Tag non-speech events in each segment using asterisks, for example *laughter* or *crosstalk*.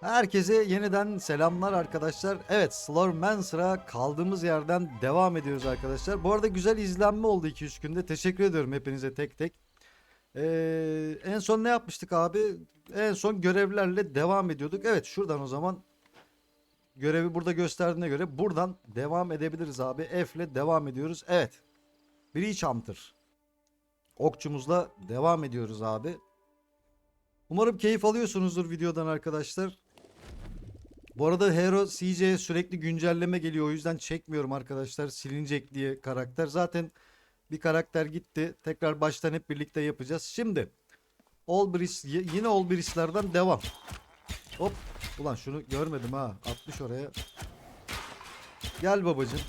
Herkese yeniden selamlar arkadaşlar. Evet Slurmancer'a kaldığımız yerden devam ediyoruz arkadaşlar. Bu arada güzel izlenme oldu 2-3 günde. Teşekkür ediyorum hepinize tek tek. Ee, en son ne yapmıştık abi? En son görevlerle devam ediyorduk. Evet şuradan o zaman görevi burada gösterdiğine göre buradan devam edebiliriz abi. F ile devam ediyoruz. Evet. Breach Hunter. Okçumuzla devam ediyoruz abi. Umarım keyif alıyorsunuzdur videodan arkadaşlar. Bu arada Hero CJ'ye sürekli güncelleme geliyor. O yüzden çekmiyorum arkadaşlar. Silinecek diye karakter. Zaten bir karakter gitti. Tekrar baştan hep birlikte yapacağız. Şimdi Olbris y- yine Olbris'lerden devam. Hop. Ulan şunu görmedim ha. Atmış oraya. Gel babacım.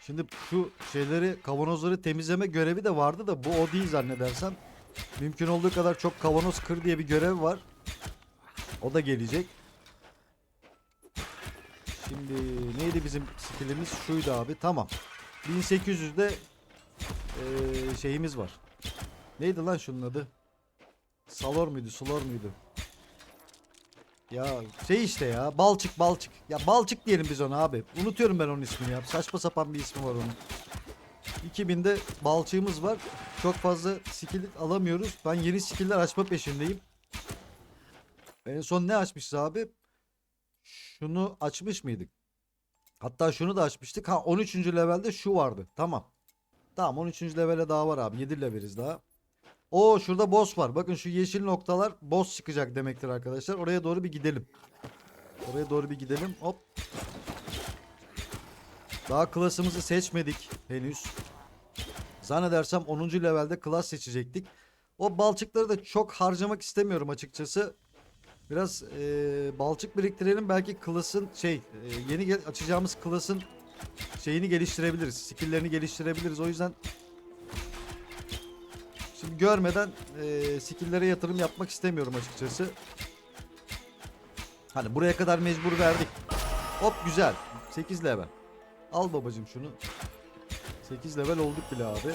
Şimdi şu şeyleri kavanozları temizleme görevi de vardı da bu o değil zannedersem. Mümkün olduğu kadar çok kavanoz kır diye bir görev var. O da gelecek. Şimdi neydi bizim skillimiz? Şuydu abi. Tamam. 1800'de eee, şeyimiz var. Neydi lan şunun adı? Salor muydu? Sulor muydu? Ya şey işte ya. Balçık balçık. Ya balçık diyelim biz ona abi. Unutuyorum ben onun ismini ya. Saçma sapan bir ismi var onun. 2000'de balçığımız var. Çok fazla skill alamıyoruz. Ben yeni skill'ler açma peşindeyim. En son ne açmışız abi? Şunu açmış mıydık? Hatta şunu da açmıştık. Ha 13. levelde şu vardı. Tamam. Tamam 13. levele daha var abi. 7 leveliz daha. Oo şurada boss var. Bakın şu yeşil noktalar boss çıkacak demektir arkadaşlar. Oraya doğru bir gidelim. Oraya doğru bir gidelim. Hop. Daha klasımızı seçmedik henüz. Zannedersem 10. levelde klas seçecektik. O balçıkları da çok harcamak istemiyorum açıkçası. Biraz eee, balçık biriktirelim. Belki klasın şey eee, yeni açacağımız klasın şeyini geliştirebiliriz. Skill'lerini geliştirebiliriz. O yüzden şimdi görmeden eee skill'lere yatırım yapmak istemiyorum açıkçası. Hani buraya kadar mecbur verdik. Hop güzel. 8 level. Al babacım şunu. 8 level olduk bile abi.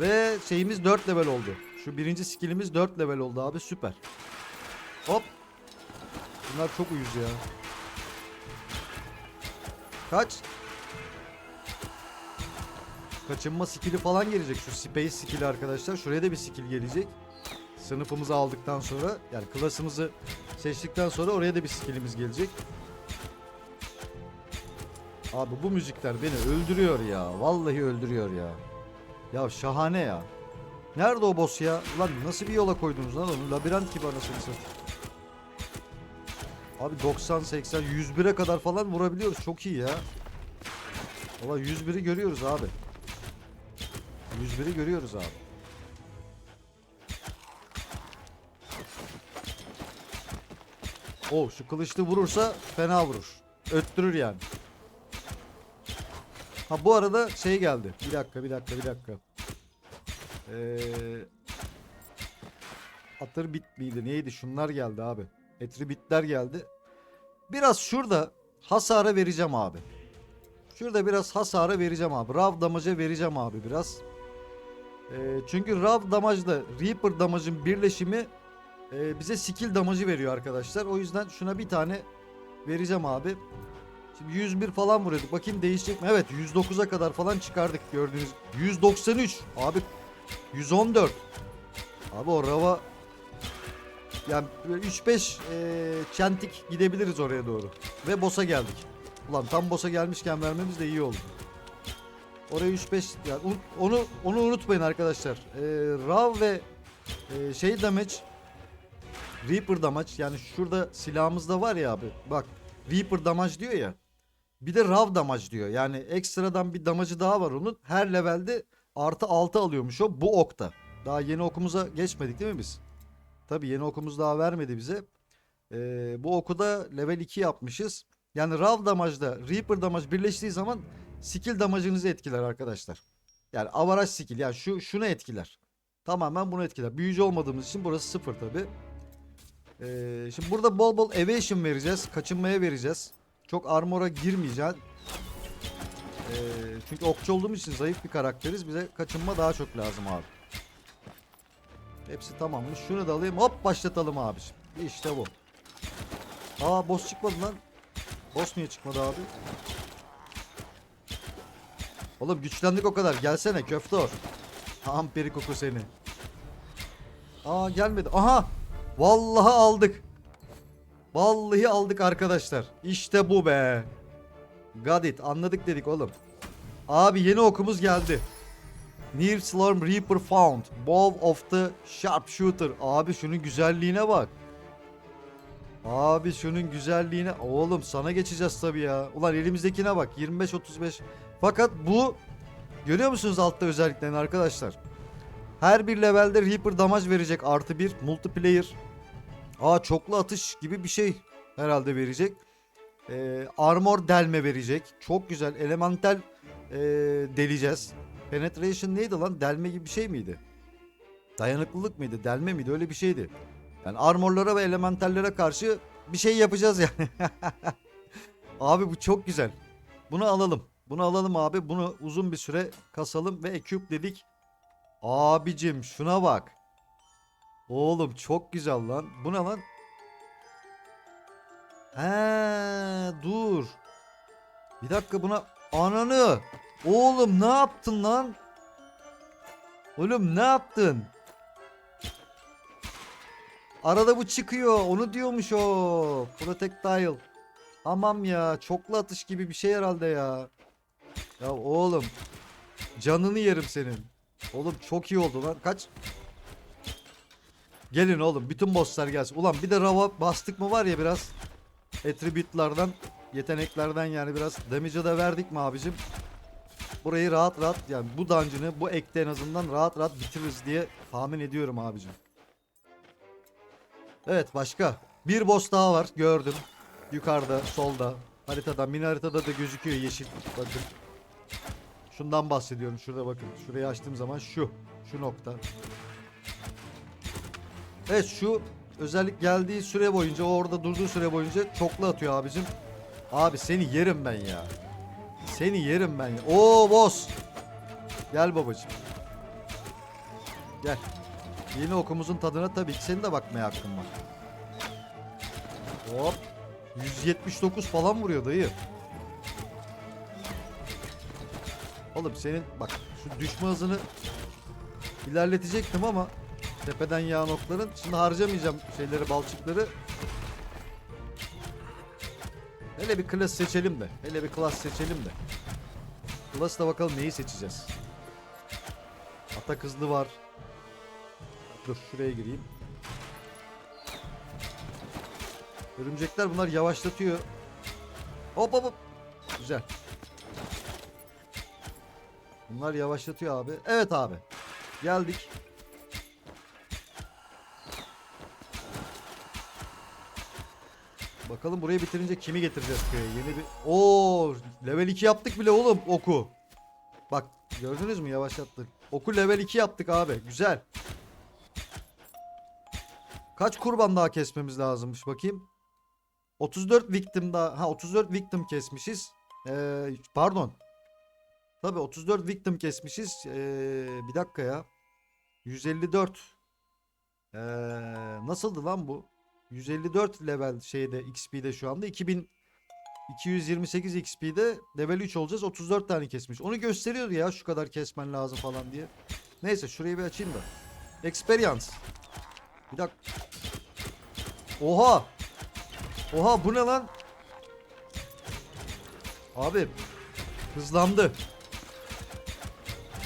Ve şeyimiz 4 level oldu. Şu birinci skillimiz 4 level oldu abi süper. Hop. Bunlar çok uyuz ya. Kaç. Kaçınma skill'i falan gelecek. Şu space skill'i arkadaşlar. Şuraya da bir skill gelecek. Sınıfımızı aldıktan sonra yani klasımızı seçtikten sonra oraya da bir skill'imiz gelecek. Abi bu müzikler beni öldürüyor ya. Vallahi öldürüyor ya. Ya şahane ya. Nerede o boss ya? Lan nasıl bir yola koydunuz lan onu? Labirent gibi anasını satayım. Abi 90, 80, 101'e kadar falan vurabiliyoruz. Çok iyi ya. Valla 101'i görüyoruz abi. 101'i görüyoruz abi. O şu kılıçlı vurursa fena vurur. Öttürür yani. Ha bu arada şey geldi. Bir dakika bir dakika bir dakika. Ee, atır bit miydi neydi şunlar geldi abi. Etribitler geldi. Biraz şurada hasara vereceğim abi. Şurada biraz hasara vereceğim abi. Rav damage'a vereceğim abi biraz. Ee, çünkü Rav damage'la Reaper damage'ın birleşimi e, bize skill damage'ı veriyor arkadaşlar. O yüzden şuna bir tane vereceğim abi. Şimdi 101 falan vuruyorduk. Bakayım değişecek mi? Evet 109'a kadar falan çıkardık gördüğünüz. 193. Abi 114. Abi o Rava yani 3-5 e, çentik gidebiliriz oraya doğru. Ve boss'a geldik. Ulan tam boss'a gelmişken vermemiz de iyi oldu. Oraya 3-5 yani onu onu unutmayın arkadaşlar. E, Rav ve e, şey damage Reaper damage yani şurada silahımızda var ya abi. Bak Reaper damage diyor ya. Bir de Rav damage diyor. Yani ekstradan bir damage'ı daha var onun. Her levelde artı 6 alıyormuş o bu okta. Daha yeni okumuza geçmedik değil mi biz? Tabi yeni okumuz daha vermedi bize. Ee, bu okuda level 2 yapmışız. Yani Rav damage'da Reaper damage birleştiği zaman skill damage'ınızı etkiler arkadaşlar. Yani avaraj skill yani şu şunu etkiler. Tamamen bunu etkiler. Büyücü olmadığımız için burası sıfır tabi. Ee, şimdi burada bol bol evasion vereceğiz. Kaçınmaya vereceğiz. Çok armora girmeyeceğim. Ee, çünkü okçu olduğumuz için zayıf bir karakteriz. Bize kaçınma daha çok lazım abi. Hepsi tamammış. Şunu da alayım. Hop başlatalım abiciğim. İşte bu. Aa boss çıkmadı lan. Boss niye çıkmadı abi? Oğlum güçlendik o kadar. Gelsene köftor. Amperi koku seni. Aa gelmedi. Aha. Vallahi aldık. Vallahi aldık arkadaşlar. İşte bu be. Got it. Anladık dedik oğlum. Abi yeni okumuz geldi. Near Storm Reaper found. Bow of the Sharpshooter. Abi şunun güzelliğine bak. Abi şunun güzelliğine. Oğlum sana geçeceğiz tabii ya. Ulan elimizdekine bak. 25-35. Fakat bu görüyor musunuz altta özelliklerini arkadaşlar? Her bir levelde Reaper damage verecek artı bir multiplayer. Aa çoklu atış gibi bir şey herhalde verecek. Ee, armor delme verecek. Çok güzel. Elemental ee, deleceğiz. Penetration neydi lan? Delme gibi bir şey miydi? Dayanıklılık mıydı? Delme miydi? Öyle bir şeydi. Yani armorlara ve elementallere karşı bir şey yapacağız yani. *laughs* abi bu çok güzel. Bunu alalım. Bunu alalım abi. Bunu uzun bir süre kasalım ve equip dedik. Abicim şuna bak. Oğlum çok güzel lan. Bu ne lan? He dur. Bir dakika buna ananı. Oğlum ne yaptın lan? Oğlum ne yaptın? Arada bu çıkıyor. Onu diyormuş o. Projectile. Tamam ya. Çoklu atış gibi bir şey herhalde ya. Ya oğlum. Canını yerim senin. Oğlum çok iyi oldu lan. Kaç? Gelin oğlum. Bütün bosslar gelsin. Ulan bir de rava bastık mı var ya biraz. Attribute'lardan. Yeteneklerden yani biraz. Damage'ı da verdik mi abicim? Burayı rahat rahat yani bu dungeon'ı bu ekte en azından rahat rahat bitiririz diye tahmin ediyorum abicim. Evet başka. Bir boss daha var gördüm. Yukarıda solda. Haritada mini haritada da gözüküyor yeşil. Bakın. Şundan bahsediyorum şurada bakın. Şurayı açtığım zaman şu. Şu nokta. Evet şu özellik geldiği süre boyunca orada durduğu süre boyunca çoklu atıyor abicim. Abi seni yerim ben ya. Seni yerim ben. Oo boss. Gel babacım. Gel. Yeni okumuzun tadına tabii ki senin de bakmaya hakkın var. Hop. 179 falan vuruyor dayı. Oğlum senin bak şu düşme hızını ilerletecektim ama tepeden yağan okların. Şimdi harcamayacağım şeyleri balçıkları. Hele bir klas seçelim de. Hele bir klas seçelim de. Klas'ta bakalım neyi seçeceğiz. Atak hızlı var. Dur şuraya gireyim. Örümcekler bunlar yavaşlatıyor. Hop hop hop. Güzel. Bunlar yavaşlatıyor abi. Evet abi. Geldik. Bakalım burayı bitirince kimi getireceğiz köye? Yeni bir... Oo, level 2 yaptık bile oğlum oku. Bak gördünüz mü yavaşlattık. Oku level 2 yaptık abi. Güzel. Kaç kurban daha kesmemiz lazımmış bakayım. 34 victim daha. Ha 34 victim kesmişiz. Ee, pardon. Tabi 34 victim kesmişiz. Ee, bir dakika ya. 154. Ee, nasıldı lan bu? 154 level şeyde XP'de şu anda 2228 XP'de level 3 olacağız 34 tane kesmiş. Onu gösteriyordu ya şu kadar kesmen lazım falan diye. Neyse şurayı bir açayım da. Experience. Bir dakika. Oha. Oha bu ne lan? Abi hızlandı.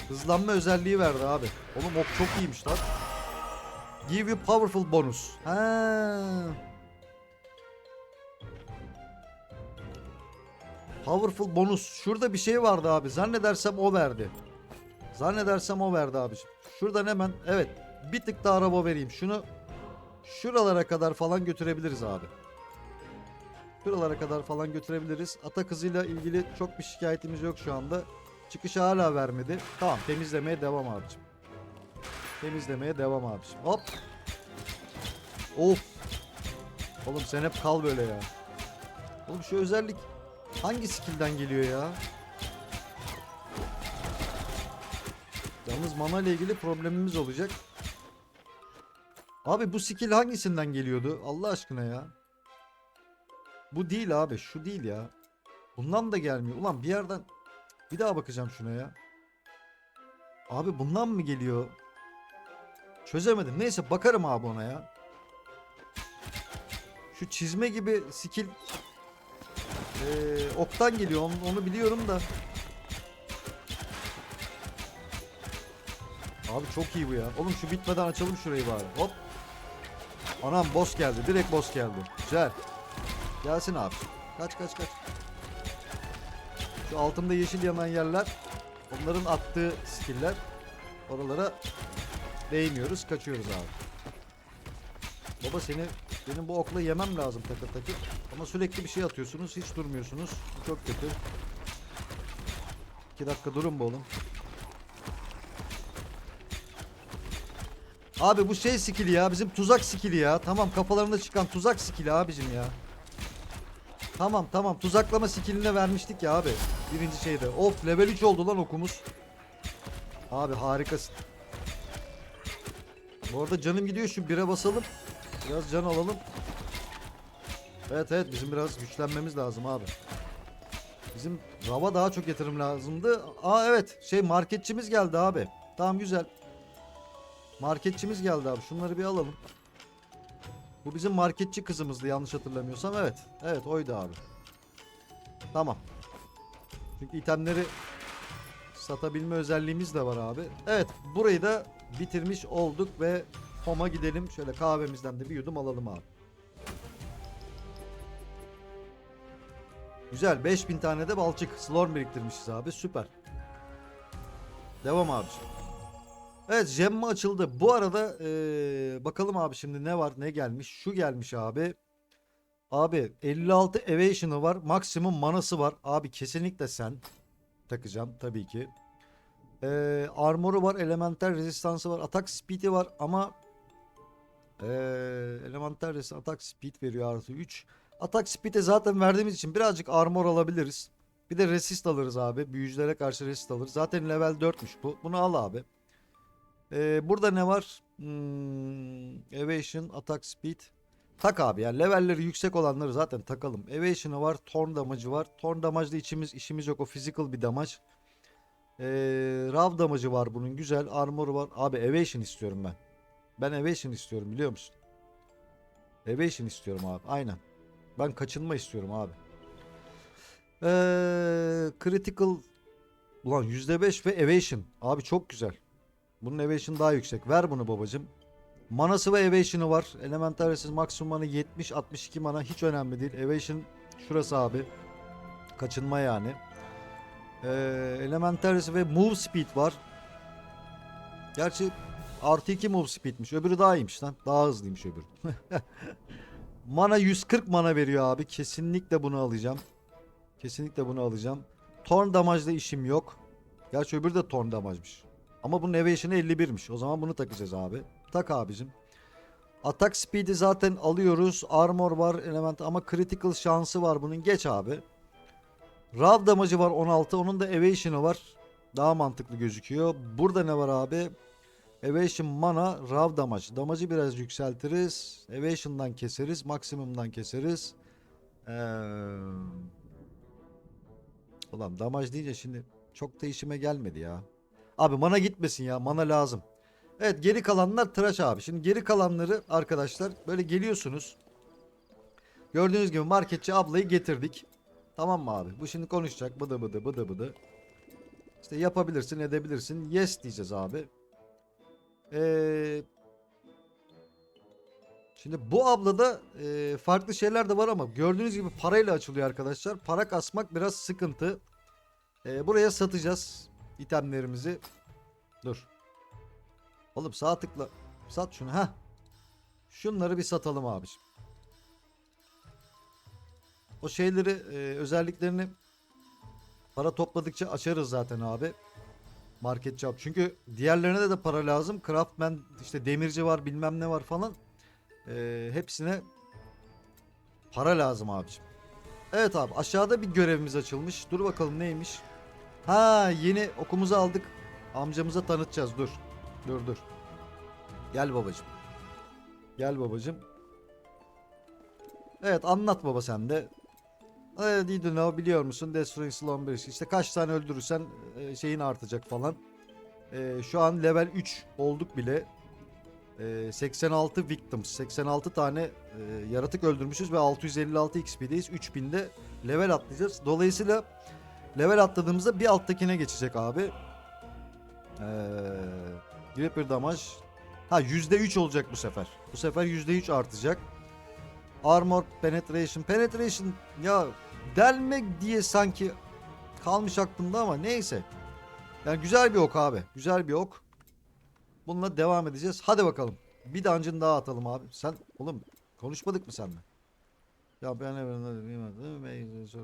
Hızlanma özelliği verdi abi. Oğlum ok çok iyiymiş lan. Give you powerful bonus. Ha. Powerful bonus. Şurada bir şey vardı abi. Zannedersem o verdi. Zannedersem o verdi abi. Şuradan hemen evet bir tık daha araba vereyim. Şunu şuralara kadar falan götürebiliriz abi. Şuralara kadar falan götürebiliriz. Atak hızıyla ilgili çok bir şikayetimiz yok şu anda. Çıkışı hala vermedi. Tamam temizlemeye devam abicim. Temizlemeye devam abiciğim. Hop. Of. Oğlum sen hep kal böyle ya. Oğlum şu özellik hangi skill'den geliyor ya? Yalnız mana ile ilgili problemimiz olacak. Abi bu skill hangisinden geliyordu? Allah aşkına ya. Bu değil abi. Şu değil ya. Bundan da gelmiyor. Ulan bir yerden bir daha bakacağım şuna ya. Abi bundan mı geliyor? Çözemedim. Neyse bakarım abi ona ya. Şu çizme gibi skill eee, oktan geliyor. Onu, onu biliyorum da. Abi çok iyi bu ya. Oğlum şu bitmeden açalım şurayı bari. Hop. Anam boss geldi. Direkt boss geldi. Güzel. Gelsin abi. Kaç kaç kaç. Şu altımda yeşil yanan yerler. Onların attığı skiller. Oralara değmiyoruz. Kaçıyoruz abi. Baba seni benim bu okla yemem lazım takır takır. Ama sürekli bir şey atıyorsunuz. Hiç durmuyorsunuz. Çok kötü. 2 dakika durun be oğlum. Abi bu şey skill'i ya. Bizim tuzak skill'i ya. Tamam kafalarında çıkan tuzak skill'i abicim ya. Tamam tamam tuzaklama skill'ine vermiştik ya abi. Birinci şeyde. Of level 3 oldu lan okumuz. Abi harikasın. Bu arada canım gidiyor şu bire basalım. Biraz can alalım. Evet evet bizim biraz güçlenmemiz lazım abi. Bizim Rava daha çok yatırım lazımdı. Aa evet şey marketçimiz geldi abi. Tamam güzel. Marketçimiz geldi abi. Şunları bir alalım. Bu bizim marketçi kızımızdı yanlış hatırlamıyorsam. Evet. Evet oydu abi. Tamam. Çünkü itemleri satabilme özelliğimiz de var abi. Evet burayı da bitirmiş olduk ve Home'a gidelim. Şöyle kahvemizden de bir yudum alalım abi. Güzel 5000 tane de balçık slorm biriktirmişiz abi süper. Devam abiciğim. Evet Gemma açıldı. Bu arada eee, bakalım abi şimdi ne var ne gelmiş. Şu gelmiş abi. Abi 56 evasion'ı var. Maksimum manası var. Abi kesinlikle sen. Takacağım tabii ki. Eee armoru var. Elemental rezistansı var. Atak speed'i var ama eee elemental resist atak speed veriyor artı 3. Atak speed'e zaten verdiğimiz için birazcık armor alabiliriz. Bir de resist alırız abi. Büyücülere karşı resist alırız. Zaten level 4'müş bu. Bunu al abi. Ee, burada ne var? Hmm, evasion, attack speed. Tak abi ya. Levelleri yüksek olanları zaten takalım. Evasion'ı var. Torn damage'ı var. Torn damage'da içimiz, işimiz yok. O physical bir damage. Ee, rav damage'ı var bunun. Güzel. Armor'u var. Abi evasion istiyorum ben. Ben evasion istiyorum biliyor musun? Evasion istiyorum abi. Aynen. Ben kaçınma istiyorum abi. Ee, critical Ulan %5 ve evasion. Abi çok güzel. Bunun evasion daha yüksek. Ver bunu babacım. Manası ve evasion'ı var. Elemental resist maksimum mana 70 62 mana hiç önemli değil. Evasion şurası abi. Kaçınma yani. Elemental resist ve move speed var. Gerçi artı 2 move speedmiş. Öbürü daha iyiymiş lan. Daha hızlıymış öbürü. *laughs* mana 140 mana veriyor abi. Kesinlikle bunu alacağım. Kesinlikle bunu alacağım. Torn damage'da işim yok. Gerçi öbürü de torn damage'mış. Ama bunun evasion'ı 51'miş. O zaman bunu takacağız abi. Tak abicim. Atak speed'i zaten alıyoruz. Armor var element ama critical şansı var bunun. Geç abi. Rav damage'ı var 16. Onun da evasion'ı var. Daha mantıklı gözüküyor. Burada ne var abi? Evasion mana, rav damage. Damage'ı biraz yükseltiriz. Evasion'dan keseriz. Maksimumdan keseriz. Ee... Ulan damage deyince şimdi çok da işime gelmedi ya. Abi mana gitmesin ya. Mana lazım. Evet geri kalanlar tıraş abi. Şimdi geri kalanları arkadaşlar böyle geliyorsunuz. Gördüğünüz gibi marketçi ablayı getirdik. Tamam mı abi? Bu şimdi konuşacak. Bıdı bıdı bıdı bıdı. İşte yapabilirsin edebilirsin. Yes diyeceğiz abi. Ee, şimdi bu ablada e, farklı şeyler de var ama gördüğünüz gibi parayla açılıyor arkadaşlar. Para kasmak biraz sıkıntı. Ee, buraya satacağız itemlerimizi. Dur. Oğlum sağ tıkla. Sat şunu ha. Şunları bir satalım abiciğim. O şeyleri e, özelliklerini para topladıkça açarız zaten abi. Marketçi abi. Çünkü diğerlerine de, para lazım. Craftman işte demirci var bilmem ne var falan. E, hepsine para lazım abiciğim. Evet abi aşağıda bir görevimiz açılmış. Dur bakalım neymiş. Ha yeni okumuzu aldık. Amcamıza tanıtacağız dur. Dur dur. Gel babacığım. Gel babacım. Evet anlat baba sen de. Evet you know biliyor musun Destroying Slumber işte kaç tane öldürürsen e, şeyin artacak falan. E, şu an level 3 olduk bile. E, 86 victims 86 tane e, yaratık öldürmüşüz ve 656 XP'deyiz 3000'de level atlayacağız. Dolayısıyla level atladığımızda bir alttakine geçecek abi. Eee Gripper damage Ha %3 olacak bu sefer. Bu sefer %3 artacak. Armor penetration. Penetration ya delmek diye sanki kalmış aklımda ama neyse. Yani güzel bir ok abi. Güzel bir ok. Bununla devam edeceğiz. Hadi bakalım. Bir dungeon daha atalım abi. Sen oğlum konuşmadık mı seninle? Ya ben evren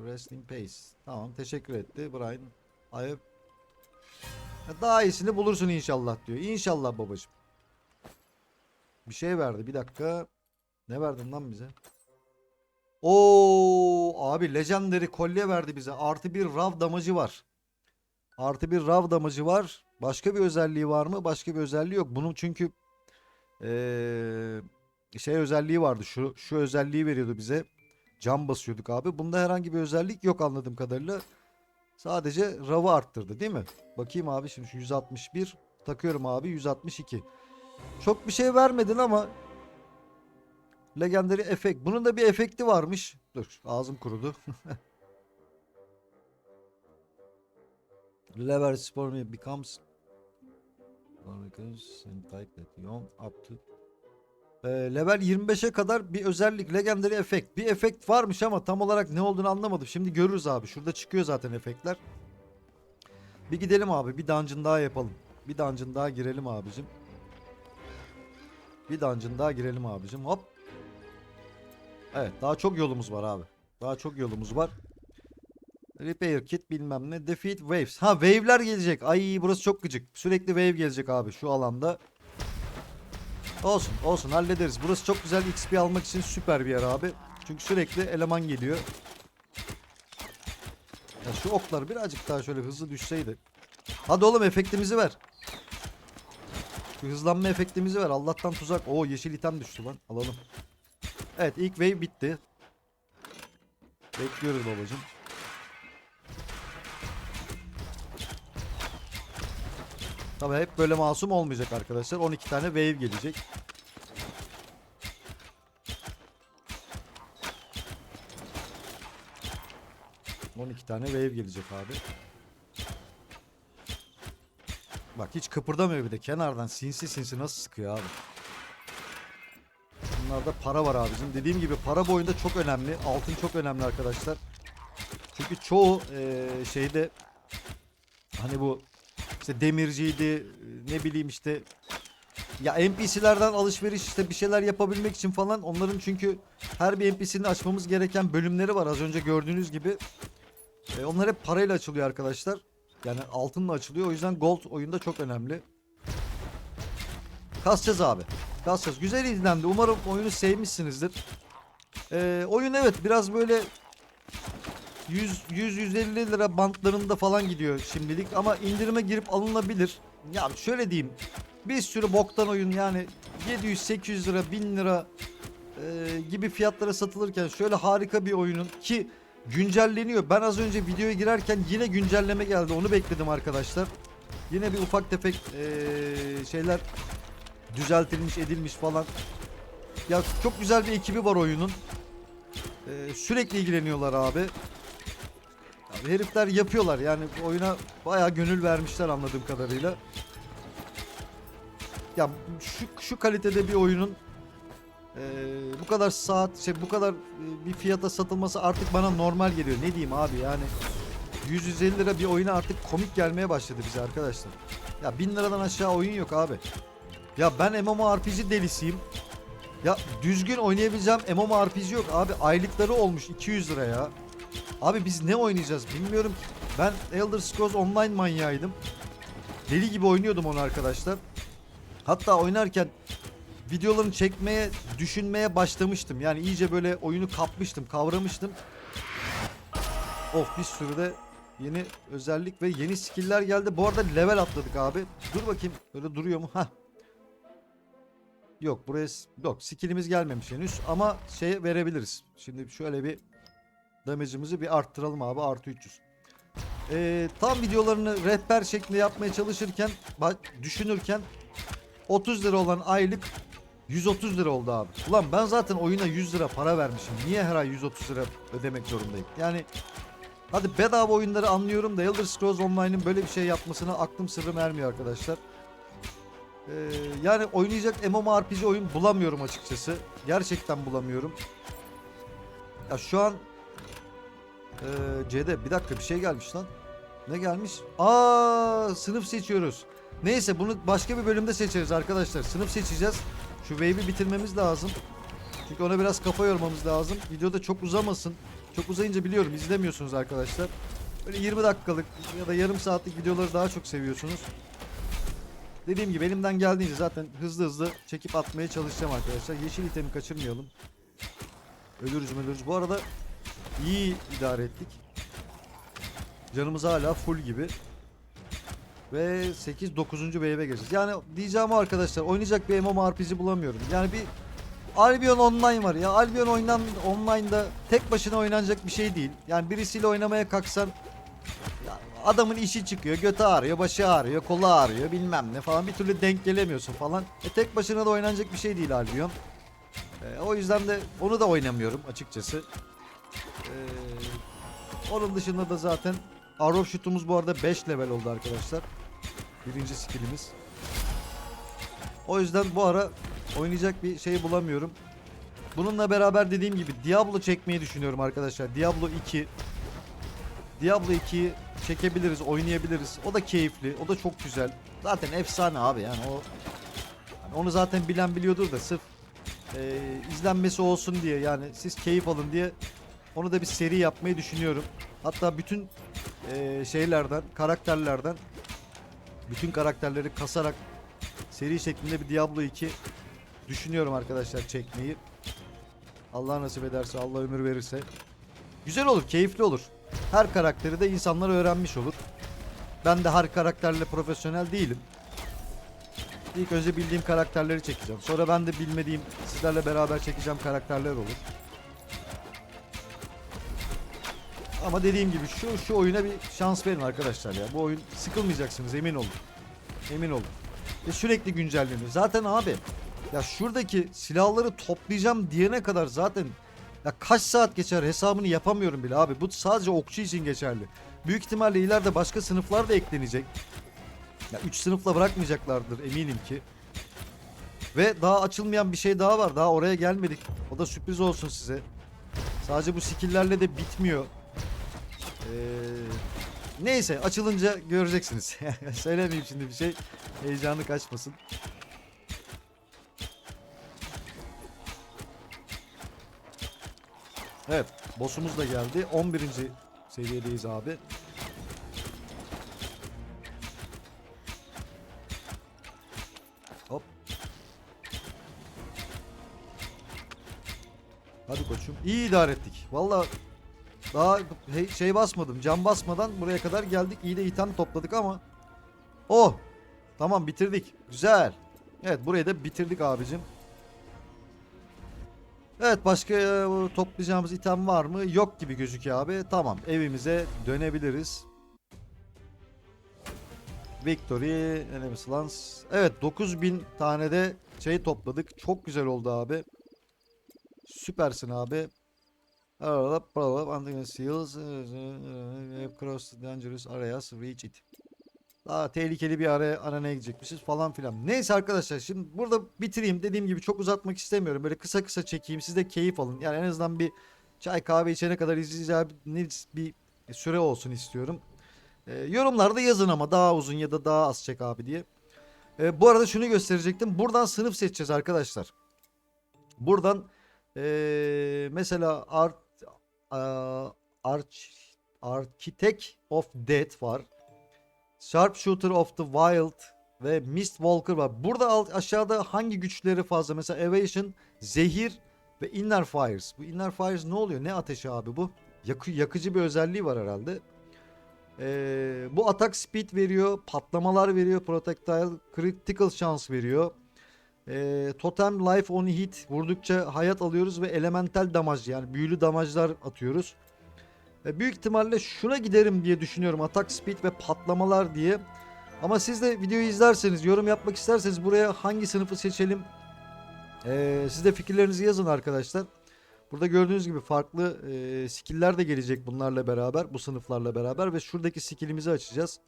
resting pace. Tamam teşekkür etti Brian. Ayıp. Daha iyisini bulursun inşallah diyor. İnşallah babacığım. Bir şey verdi bir dakika. Ne verdin lan bize? Oo abi legendary kolye verdi bize. Artı bir rav damacı var. Artı bir rav damacı var. Başka bir özelliği var mı? Başka bir özelliği yok. Bunun çünkü eee, şey özelliği vardı. Şu şu özelliği veriyordu bize. Cam basıyorduk abi. Bunda herhangi bir özellik yok anladığım kadarıyla. Sadece rav'ı arttırdı değil mi? Bakayım abi şimdi şu 161 takıyorum abi 162. Çok bir şey vermedin ama Legendary efekt. Bunun da bir efekti varmış. Dur ağzım kurudu. *laughs* Level Spore becomes Ee, level 25'e kadar bir özellik Legendary efekt. Bir efekt varmış ama tam olarak ne olduğunu anlamadım. Şimdi görürüz abi. Şurada çıkıyor zaten efektler. Bir gidelim abi. Bir dungeon daha yapalım. Bir dungeon daha girelim abicim. Bir dungeon daha girelim abicim. Hop. Evet daha çok yolumuz var abi. Daha çok yolumuz var. Repair kit bilmem ne. Defeat waves. Ha wave'ler gelecek. Ay burası çok gıcık. Sürekli wave gelecek abi şu alanda. Olsun olsun hallederiz. Burası çok güzel XP almak için süper bir yer abi. Çünkü sürekli eleman geliyor. Ya şu oklar birazcık daha şöyle hızlı düşseydi. Hadi oğlum efektimizi ver. Şu hızlanma efektimizi ver. Allah'tan tuzak. Oo yeşil item düştü lan. Alalım. Evet ilk wave bitti. Bekliyoruz babacım. Tabii hep böyle masum olmayacak arkadaşlar. 12 tane wave gelecek. On iki tane wave gelecek abi. Bak hiç kıpırdamıyor bir de kenardan sinsi sinsi nasıl sıkıyor abi. Bunlarda para var abicim. Dediğim gibi para boyunda çok önemli. Altın çok önemli arkadaşlar. Çünkü çoğu eee, şeyde hani bu işte demirciydi ne bileyim işte ya NPC'lerden alışveriş işte bir şeyler yapabilmek için falan onların çünkü her bir NPC'nin açmamız gereken bölümleri var az önce gördüğünüz gibi. E, onlar hep parayla açılıyor arkadaşlar. Yani altınla açılıyor o yüzden gold oyunda çok önemli. Kasacağız abi. Kasacağız. Güzel izlendi. Umarım oyunu sevmişsinizdir. E, oyun evet biraz böyle 100-150 lira bantlarında falan gidiyor şimdilik ama indirime girip alınabilir. Ya şöyle diyeyim. Bir sürü boktan oyun yani 700-800 lira 1000 lira e, gibi fiyatlara satılırken şöyle harika bir oyunun ki güncelleniyor. Ben az önce videoya girerken yine güncelleme geldi. Onu bekledim arkadaşlar. Yine bir ufak tefek e, şeyler düzeltilmiş edilmiş falan. Ya çok güzel bir ekibi var oyunun. E, sürekli ilgileniyorlar abi. Abi herifler yapıyorlar yani oyuna bayağı gönül vermişler anladığım kadarıyla. Ya şu, şu kalitede bir oyunun eee, bu kadar saat şey bu kadar e, bir fiyata satılması artık bana normal geliyor. Ne diyeyim abi yani 150 lira bir oyuna artık komik gelmeye başladı bize arkadaşlar. Ya 1000 liradan aşağı oyun yok abi. Ya ben MMORPG delisiyim. Ya düzgün oynayabileceğim MMORPG yok abi. Aylıkları olmuş 200 lira ya. Abi biz ne oynayacağız bilmiyorum. Ben Elder Scrolls Online manyağıydım. Deli gibi oynuyordum onu arkadaşlar. Hatta oynarken videolarını çekmeye, düşünmeye başlamıştım. Yani iyice böyle oyunu kapmıştım, kavramıştım. Of bir sürü de yeni özellik ve yeni skill'ler geldi. Bu arada level atladık abi. Dur bakayım öyle duruyor mu? Hah. Yok buraya yok skillimiz gelmemiş henüz ama şey verebiliriz. Şimdi şöyle bir damage'ımızı bir arttıralım abi artı 300. Ee, tam videolarını rehber şeklinde yapmaya çalışırken düşünürken 30 lira olan aylık 130 lira oldu abi. Ulan ben zaten oyuna 100 lira para vermişim. Niye her ay 130 lira ödemek zorundayım? Yani hadi bedava oyunları anlıyorum da Elder Scrolls Online'ın böyle bir şey yapmasına aklım sırrım ermiyor arkadaşlar. Ee, yani oynayacak MMORPG oyun bulamıyorum açıkçası. Gerçekten bulamıyorum. Ya şu an ee, C'de bir dakika bir şey gelmiş lan. Ne gelmiş? Aa sınıf seçiyoruz. Neyse bunu başka bir bölümde seçeriz arkadaşlar. Sınıf seçeceğiz. Şu wave'i bitirmemiz lazım. Çünkü ona biraz kafa yormamız lazım. Videoda çok uzamasın. Çok uzayınca biliyorum izlemiyorsunuz arkadaşlar. Böyle 20 dakikalık ya da yarım saatlik videoları daha çok seviyorsunuz. Dediğim gibi elimden geldiğince zaten hızlı hızlı çekip atmaya çalışacağım arkadaşlar. Yeşil itemi kaçırmayalım. Ölürüz ölürüz. Bu arada iyi idare ettik. Canımız hala full gibi. Ve 8 9. wave'e geçeceğiz. Yani diyeceğim arkadaşlar oynayacak bir MMORPG bulamıyorum. Yani bir Albion Online var ya. Albion oynan online'da tek başına oynanacak bir şey değil. Yani birisiyle oynamaya kalksan ya adamın işi çıkıyor, götü ağrıyor, başı ağrıyor, kolu ağrıyor, bilmem ne falan. Bir türlü denk gelemiyorsun falan. E tek başına da oynanacak bir şey değil Albion. E, o yüzden de onu da oynamıyorum açıkçası. E, onun dışında da zaten Arrow Shoot'umuz bu arada 5 level oldu arkadaşlar. Birinci skillimiz. O yüzden bu ara oynayacak bir şey bulamıyorum. Bununla beraber dediğim gibi Diablo çekmeyi düşünüyorum arkadaşlar. Diablo 2. Diablo 2'yi çekebiliriz, oynayabiliriz. O da keyifli, o da çok güzel. Zaten efsane abi yani o yani onu zaten bilen biliyordur da sırf e, izlenmesi olsun diye yani siz keyif alın diye onu da bir seri yapmayı düşünüyorum. Hatta bütün e, şeylerden, karakterlerden bütün karakterleri kasarak seri şeklinde bir Diablo 2 düşünüyorum arkadaşlar çekmeyi. Allah nasip ederse, Allah ömür verirse. Güzel olur, keyifli olur. Her karakteri de insanlar öğrenmiş olur. Ben de her karakterle profesyonel değilim. İlk önce bildiğim karakterleri çekeceğim. Sonra ben de bilmediğim, sizlerle beraber çekeceğim karakterler olur. Ama dediğim gibi şu şu oyuna bir şans verin arkadaşlar ya. Bu oyun sıkılmayacaksınız emin olun. Emin olun. Ve sürekli güncelleniyor. Zaten abi ya şuradaki silahları toplayacağım diyene kadar zaten ya kaç saat geçer hesabını yapamıyorum bile abi. Bu sadece okçu için geçerli. Büyük ihtimalle ileride başka sınıflar da eklenecek. Ya 3 sınıfla bırakmayacaklardır eminim ki. Ve daha açılmayan bir şey daha var. Daha oraya gelmedik. O da sürpriz olsun size. Sadece bu skill'lerle de bitmiyor. Ee, neyse açılınca göreceksiniz. *laughs* Söylemeyeyim şimdi bir şey. Heyecanı kaçmasın. Evet, boss'umuz da geldi. 11. seviyedeyiz abi. Hop. Hadi koçum. İyi idare ettik. Vallahi daha şey basmadım. Cam basmadan buraya kadar geldik. İyi de item topladık ama. Oh. Tamam bitirdik. Güzel. Evet burayı da bitirdik abicim. Evet başka e, toplayacağımız item var mı? Yok gibi gözüküyor abi. Tamam evimize dönebiliriz. Victory, enemy slants. Evet 9000 tane de şey topladık. Çok güzel oldu abi. Süpersin abi. Seals cross the dangerous areas reach it. Daha tehlikeli bir araya aranaya gidecekmişiz falan filan. Neyse arkadaşlar şimdi burada bitireyim. Dediğim gibi çok uzatmak istemiyorum. Böyle kısa kısa çekeyim. Siz de keyif alın. Yani en azından bir çay kahve içene kadar izleyeceğiniz bir süre olsun istiyorum. Ee, yorumlarda yazın ama daha uzun ya da daha az çek abi diye. Ee, bu arada şunu gösterecektim. Buradan sınıf seçeceğiz arkadaşlar. Buradan ee, mesela art Aa, Arch Architect of Death var. Sharpshooter of the Wild ve Mistwalker var. Burada alt, aşağıda hangi güçleri fazla? Mesela Evasion, Zehir ve Inner Fires. Bu Inner Fires ne oluyor? Ne ateşi abi bu? Yakı, yakıcı bir özelliği var herhalde. Ee, bu atak speed veriyor, patlamalar veriyor, projectile critical şans veriyor. Ee, totem life on hit vurdukça hayat alıyoruz ve elemental damaj yani büyülü damajlar atıyoruz. Ve büyük ihtimalle şuna giderim diye düşünüyorum. Atak speed ve patlamalar diye. Ama siz de videoyu izlerseniz, yorum yapmak isterseniz buraya hangi sınıfı seçelim? Ee, siz de fikirlerinizi yazın arkadaşlar. Burada gördüğünüz gibi farklı e, skill'ler de gelecek bunlarla beraber, bu sınıflarla beraber ve şuradaki skill'imizi açacağız.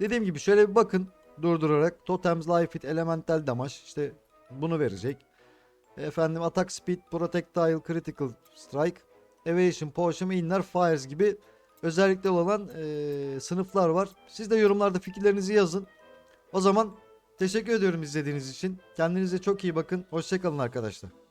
Dediğim gibi şöyle bir bakın durdurarak Totems Life Hit Elemental Damage işte bunu verecek. Efendim Attack Speed, Projectile, Critical Strike, Evasion, Potion, Inner Fires gibi özellikle olan e, sınıflar var. Siz de yorumlarda fikirlerinizi yazın. O zaman teşekkür ediyorum izlediğiniz için. Kendinize çok iyi bakın. Hoşçakalın arkadaşlar.